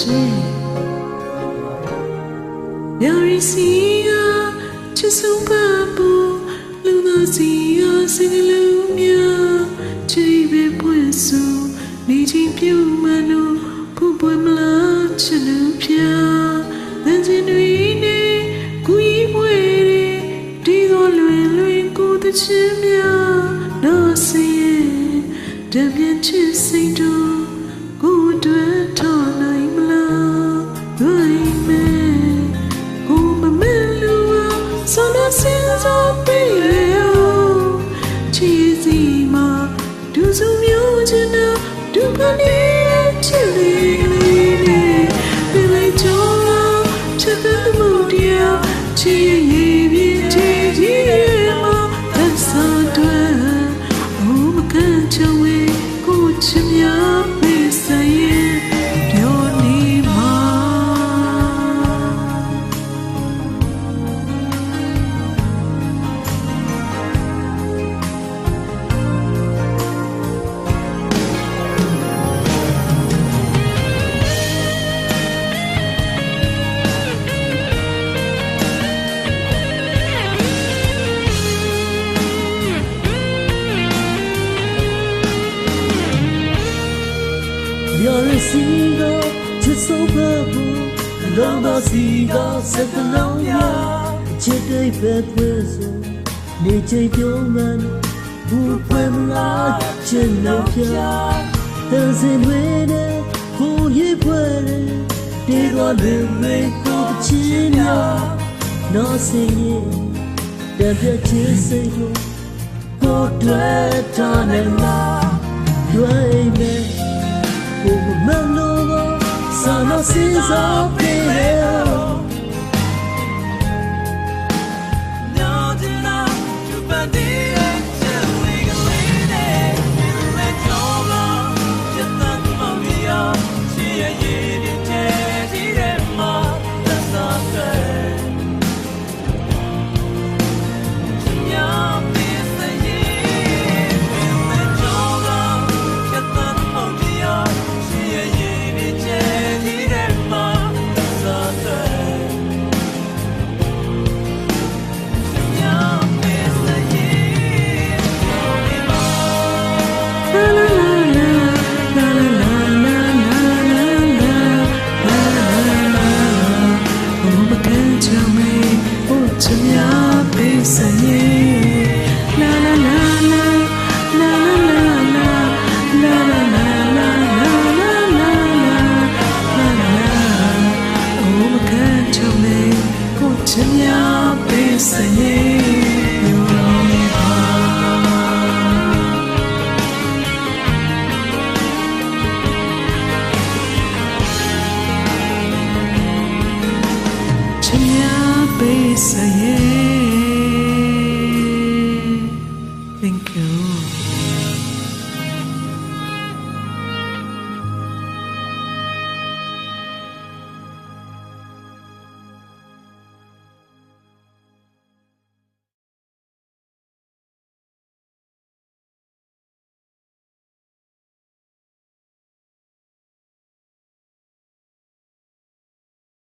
ရှင်မျော်ရီစီကချစ်ဆုံးပါပူလူသားစီကစင်ကလေးများချစ်ပဲပွင့်စုနေချင်းပြုမလို့ဖူပွင့်မလားချစ်လူဖျားသင်ချင်းတွေနဲ့ကိုကြီးမွေတွေဒီတော့လွင်လွင်ကိုတချင်များတော့စီရဲ့တပြင်းချစ်စိတ်တို့ကိုတွေ့ တရား single, just so purple. Long the sea goes set the long ya. Chit a bed with Nature human who when la chin no pia. Doesn't win it, who you put it. Did one live go to chin ya. No singing, then the chasing you. Go to it, turn and laugh. You ain't there. ကိုမလို့ကိုဆန္ဒ ချင်များပေးစရဲ့